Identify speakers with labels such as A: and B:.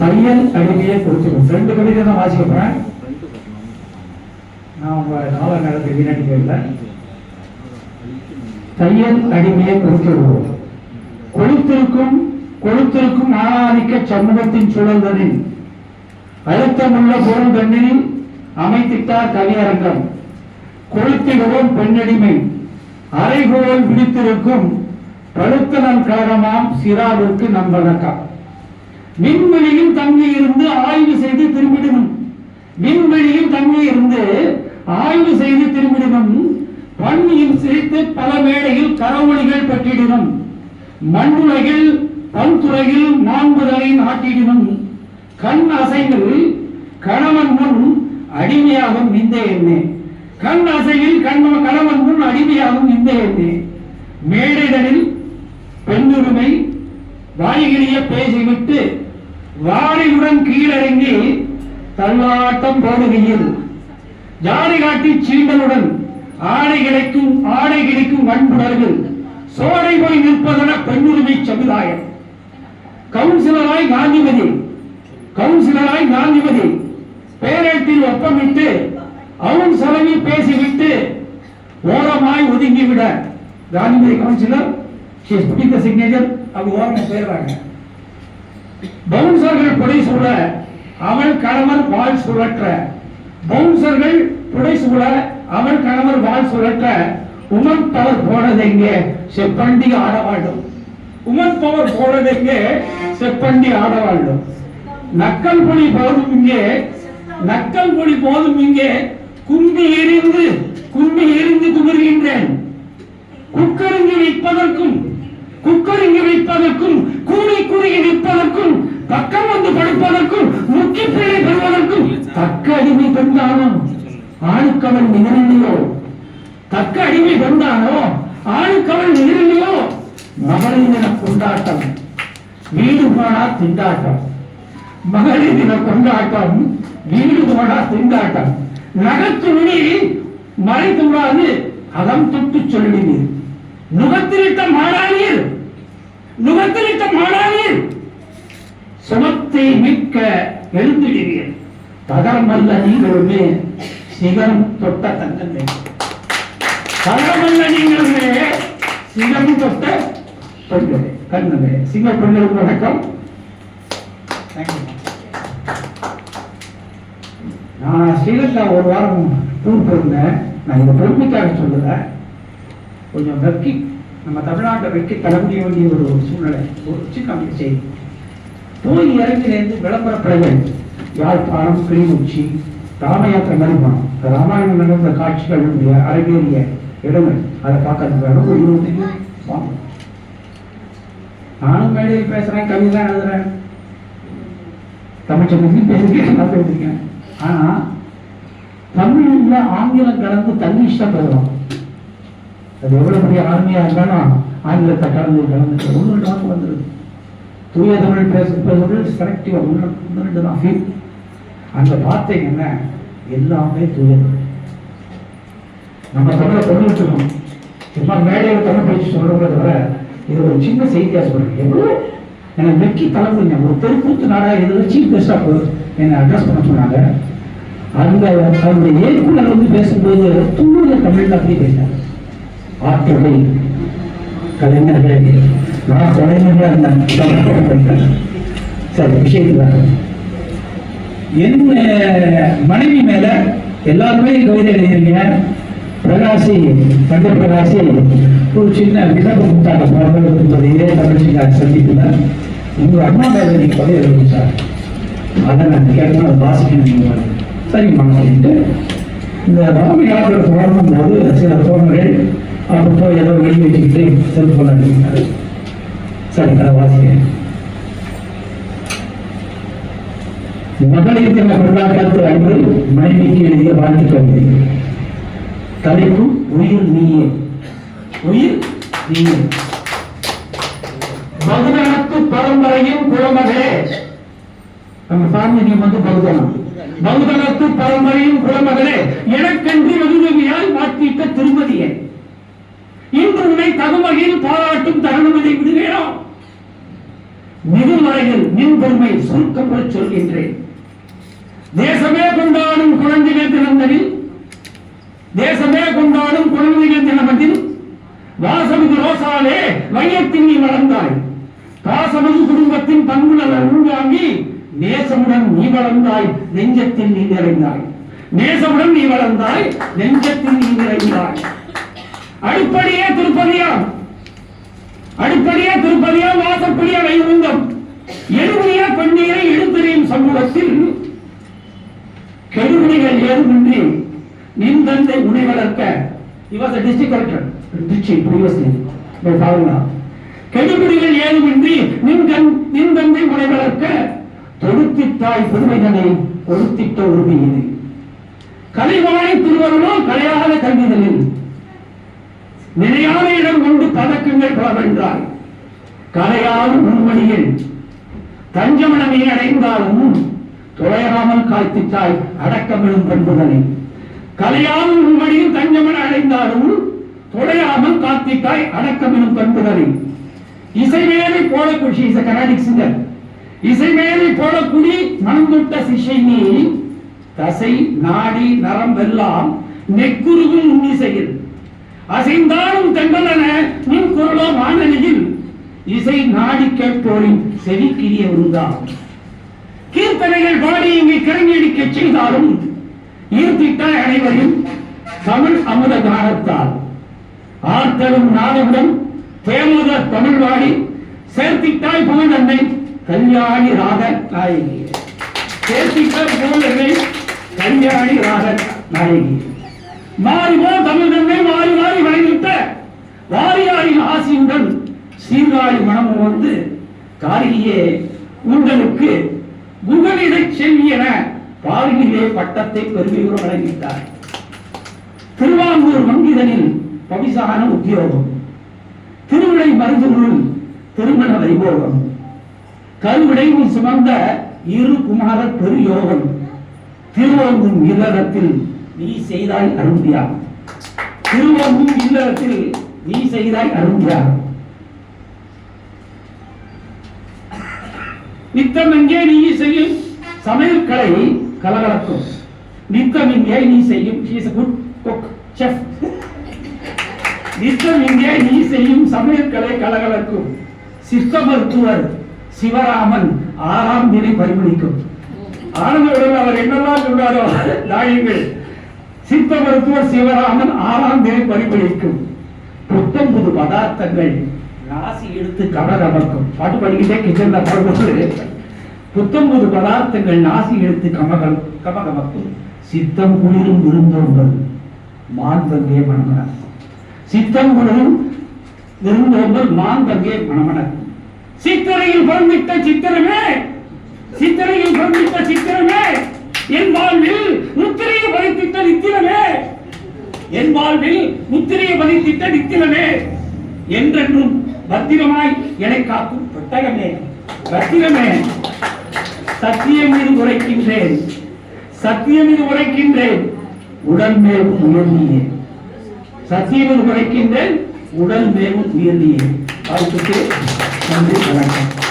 A: தையல் அடிமையை குறிச்சிடும் ரெண்டு கவிதை தான் வாசிக்க போறேன்? நான் உங்க நாள நேரத்தை வீணடிக்கவில்லை தையல் அடிமையை குறிச்சிடுவோம் கொழுத்திருக்கும் கொழுத்திருக்கும் ஆணாதிக்க சமூகத்தின் சூழல்களில் அழுத்தமுள்ள பொருள் தண்ணில் அமைத்திட்டார் கவியரங்கம். கொளுத்திடுவோம் பெண்ணடிமை. அரைகோல் விழித்திருக்கும் பழுத்தனல் காரணமாம் சிறாவிற்கு நம் வணக்கம். விண்வெளியில் தங்கி இருந்து ஆய்வு செய்து திரும்பிடணும் விண்வெளியில் தங்கி இருந்து ஆய்வு செய்து திரும்பிடணும் பண்ணியில் சிரித்து பல மேடையில் கரவொலிகள் பற்றிடணும் மண்ணுலகில் பல்துறையில் மாண்புதலை நாட்டிடணும் கண் அசைவில் கணவன் முன் அடிமையாகும் இந்த எண்ணே கண் அசையில் கண் கணவன் முன் அடிமையாகும் இந்த எண்ணே மேடைகளில் பெண்ணுரிமை வாய்கிழிய பேசிவிட்டு வாழையுடன் கீழறங்கி தள்ளாட்டம் போடுகையில் ஜாதி காட்டி சீண்டலுடன் ஆடை கிடைக்கும் ஆடை கிடைக்கும் வன்புணர்கள் சோடை போய் நிற்பதென பெண்ணுரிமை சமுதாயம். கவுன்சிலராய் காந்திமதி கவுன்சிலராய் காந்திமதி பேரத்தில் ஒப்பமிட்டு அவன் செலவில் பேசிவிட்டு ஓரமாய் ஒதுங்கிவிட Gandhimathi councillor she's putting the signature அப்படி ஓரமாக போயிடுறாங்க பவுன்சர்கள் புடை சூழ அவள் கணவர் வாழ் சுழற்ற. பவுன்சர்கள் புடை சூழ அவள் கணவர் வாழ் சுழற்ற. உமன் பவர் போனது எங்கே? செப்பண்டி ஆடவாடும் வேண்டும் உமன் பவர் போனது எங்கே? செப்பண்டி ஆட வேண்டும் நக்கல் பொடி போதும் இங்கே. நக்கல் பொடி போதும் இங்கே. கும்பி எரிந்து கும்பி எரிந்து குமுறுகின்றேன் நிற்பதற்கும் கூடி குறுகி நிற்பதற்கும் பக்கம் வந்து படுப்பதற்கும் முக்கிய பிள்ளை பெறுவதற்கும் தக்க அடிமை பெண்தானோ? ஆணுக்கவன் நிகழ்நிலையோ தக்க அடிமை பெண்தானோ? ஆணுக்கவன் நிகழ்நிலையோ மகளிர் தின கொண்டாட்டம் வீடு போனா திண்டாட்டம். மகளிர் தின கொண்டாட்டம் வீடு போனா திண்டாட்டம். நகத்துணி மறைத்து விடாது அகம் தொட்டு சொல்லினீர் நுகத்திலிட்ட மாறானீர் சுமத்தை மிக்க எழுந்திடுவீர். தகரமல்ல நீங்களுமே சிவம் தொட்ட தங்கமே. தகரமல்ல நீங்களுமே சிவம் தொட்ட பெண்களே கண்ணமே சிங்க பெண்களுக்கு வணக்கம். நான் ஸ்ரீலங்கா ஒரு வாரம் டூர் போயிருந்தேன். நான் இதை பெருமைக்காக சொல்லல. கொஞ்சம் வெக்கி நம்ம தமிழ்நாட்டை வெக்கி கிளம்பிய வேண்டிய ஒரு சூழ்நிலை ஒரு சின்ன செய்தி. போய் இறங்கிலேருந்து விளம்பரப்படைகள் யாழ்ப்பாணம் கிளிநொச்சி ராமயாத்திரை மாதிரி ராமாயணம் நடந்த காட்சிகள் அரங்கேறிய இடங்கள். அதை பார்க்கறதுக்கு ஒரு இருபத்தஞ்சு வாங்க. நானும் மேடையில் பேசுறேன் கவிதை எழுதுறேன். தமிழ் சங்கத்தில் பேசிருக்கேன் நான் பேசிருக்கேன் ஆனா தமிழ்ல ஆங்கிலம் கலந்து தன்னிஷ்டம் தான் பேசுறோம் அது எவ்வளவு பெரிய ஆர்மியா இருந்தாலும் ஆங்கிலத்தை கலந்து கலந்து ஒன்று ரெண்டு வாக்கு வந்துருது. தூய தமிழ் பேச செலக்டிவாக செலக்டிவா ஒன்று ஒன்று ரெண்டு தான். ஃபீல் அந்த எல்லாமே தூய தமிழ் நம்ம தமிழை கொண்டு வச்சுக்கணும் சும்மா மேடையில் தமிழ் பேச்சு சொல்றதை தவிர இது ஒரு சின்ன செய்தியாக சொல்கிறேன் எவ்வளோ? என்னை வெக்கி தலைமுடிங்க ஒரு தெருக்கூத்து நாடாக இதில் சீஃப் கெஸ்டாக என்னை அட்ரஸ் பண்ண சொன்னாங்க. அந்த அவருடைய இயக்குனர் வந்து பேசும்போது தூய தமிழ்ல அப்படி பேசினார். ஆற்றலை கலைஞர்களே. நான் கலைஞர்களாக இருந்தேன் சரி விஷயத்துக்கு என்னுடைய மனைவி மேல எல்லாருமே கவிதை எழுதியிருக்கீங்க. பிரகாசி தங்க பிரகாசி ஒரு சின்ன விதப்பு முத்தாங்க பிறந்தது இதே தமிழ்ச்சிக்காக சந்திப்பில் உங்க அம்மா மேல நீங்க கவிதை எழுதி சார். அதை நான் கேட்கணும் அதை வாசிக்கணும் சரிம்மா அப்படின்ட்டு இந்த ராம யாத்திரை தொடங்கும் போது சில தோழர்கள் அப்போ ஏதோ வெளியே வச்சுக்கிட்டு செல்ஃபோன் அடிக்கிறாரு சரி வாசிக்கிறேன் மகளிர் தின கொண்டாட்டத்து அன்று மனைவிக்கு எழுதிய வாழ்த்து கவிதை. தலைப்பு உயிர் நீயே. உயிர் நீயே. பகுதனத்து பரம்பரையும் குலமகளே நம்ம சாமி நீங்க வந்து பகுதனம் பகுதனத்து பரம்பரையும் குளமகளே எனக்கென்று வெகுதவியால் மாற்றிட்ட திருமதியே இன்று உன்னை தகுமகையில் பாராட்டும் தருணமதை விடுவேனோ? மிகுமறையில் நின் பெருமை சுருக்கம் சொல்கின்றேன். தேசமே கொண்டாடும் குழந்தைகள் தினந்தனில் தேசமே கொண்டாடும் குழந்தைகள் தினமதில் வாசமிகு ரோசாலே வையத்தின் நீ வளர்ந்தாய். பாசமிகு குடும்பத்தின் பண்புணர் உள்வாங்கி நேசமுடன் நீ வளர்ந்தாய் நெஞ்சத்தில் நீ நிறைந்தாய். நேசமுடன் நீ வளர்ந்தாய் நெஞ்சத்தில் நீ நிறைந்தாய். அடிப்படையே திருப்பதியா அடிப்படையே திருப்பதியா வாசப்படியா வைகுந்தம் எழுபடியா பன்னீரை இழுத்தறியும் சமூகத்தில். கெடுபடிகள் ஏதுமின்றி நின் தந்தை வளர்க்க. இவர் டிஸ்ட்ரிக்ட் கலெக்டர் திருச்சி previously பாருங்க கெடுபிடிகள் ஏதுமின்றி நின் கண் நின் தந்தை உனை வளர்க்க. தொடுத்திட்டாய் பெருமைதனை கொடுத்திட்ட உரிமை இது. கலைவாணி திருவருளோ கலையாக கல்விதலில் நிலையான இடம் கொண்டு பதக்கங்கள் பல கலையாலும் கலையாத முன்மணியில் தஞ்சமனமே அடைந்தாலும் தொலையாமல் காய்த்திட்டாய் அடக்கமிடும் பண்புதனை கலையால் முன்மணியில் தஞ்சமன அடைந்தாலும் தொலையாமல் காத்திட்டாய் அடக்கமிடும் பண்புதனை Isaimelai Podakkudi is Carnatic singer. Isaimelai Podakkudi தொட்ட சிஷை நீ தசை நாடி நரம்பெல்லாம் நெக்குருகும் உன்னிசையில் அசைந்தாலும் தென்றலன நின் குரலோ வானலியில். இசை நாடி கேட்போரின் செவிக்கிரிய உருந்தா கீர்த்தனைகள் பாடி இங்கு கிரங்கடிக்க செய்தாலும் ஈர்த்திட்டாய் அனைவரையும் தமிழ் அமுத காலத்தால். ஆர்த்தலும் நாதமுடன் தேமுத தமிழ் வாடி சேர்த்திட்டாய் புகழ் அன்னை கல்யாணி ராக நாயகி. சேர்த்திட்டாய் புகழ் அன்னை கல்யாணி ராக நாயகி. மாறிவோ தமிழ் தன்னை காரியுடன் சீர்காழி மனமும் வந்து காரியே உங்களுக்கு புகழிடை செல்வியன பாரியிலே பட்டத்தை பெருமையோடு வழங்கிட்டார் திருவாங்கூர் மங்கிதனில் பவிசான உத்தியோகம் திருவிடை மருந்துருள் திருமண வைபோகம் கருவிடையும் சுமந்த இரு குமார பெருயோகம் திருவோங்கும் இல்லறத்தில் நீ செய்தாய் அருந்தியா. திருவோங்கும் இல்லறத்தில் நீ செய்தாய் அருந்தியா நித்தம் எங்கே நீ செய்யும் சமையல் கலை கலகலக்கும். நித்தம் இங்கே நீ செய்யும் she is a நித்தம் இங்கே நீ செய்யும் சமையல் கலை கலகலக்கும். சித்த மருத்துவர் சிவராமன் ஆறாம் தினை பரிமணிக்கும் ஆனந்தவுடன் அவர் என்னெல்லாம் சொன்னாரோ நாயங்கள் சித்த மருத்துவர் சிவராமன் ஆறாம் தினை பரிமணிக்கும் புத்தம்புது பதார்த்தங்கள் நாசி எடுத்து கமகமக்கும் பாட்டு படிக்கிட்டே கிச்சன்ல பாடும்போது புத்தம்புது பதார்த்தங்கள் நாசி எடுத்து கமகம் கமகமக்கும் சித்தம் குளிரும் விருந்தோம்பல். மான் தங்கே மணமணக்கும் சித்தம் குளிரும் விருந்தோம்பல் மான் தங்கே மணமணக்கும் சித்திரையில் பிறந்திட்ட சித்திரமே சித்திரையில் பிறந்திட்ட சித்திரமே என் வாழ்வில் முத்திரையை பதித்திட்ட நித்திரமே என் வாழ்வில் முத்திரையை பதித்திட்ட நித்திரமே என்றென்றும் பத்திரமாய் என்னை காக்கும் பெட்டகமே. பத்திரமே. சத்தியம் மீது உரைக்கின்றேன். சத்தியம் மீது உரைக்கின்றேன். உடல் மேலும் உயர்ந்தியே. சத்தியம் மீது உரைக்கின்றேன். உடல் மேலும் உயர்ந்தியே. வாழ்த்துக்கு நன்றி வணக்கம்.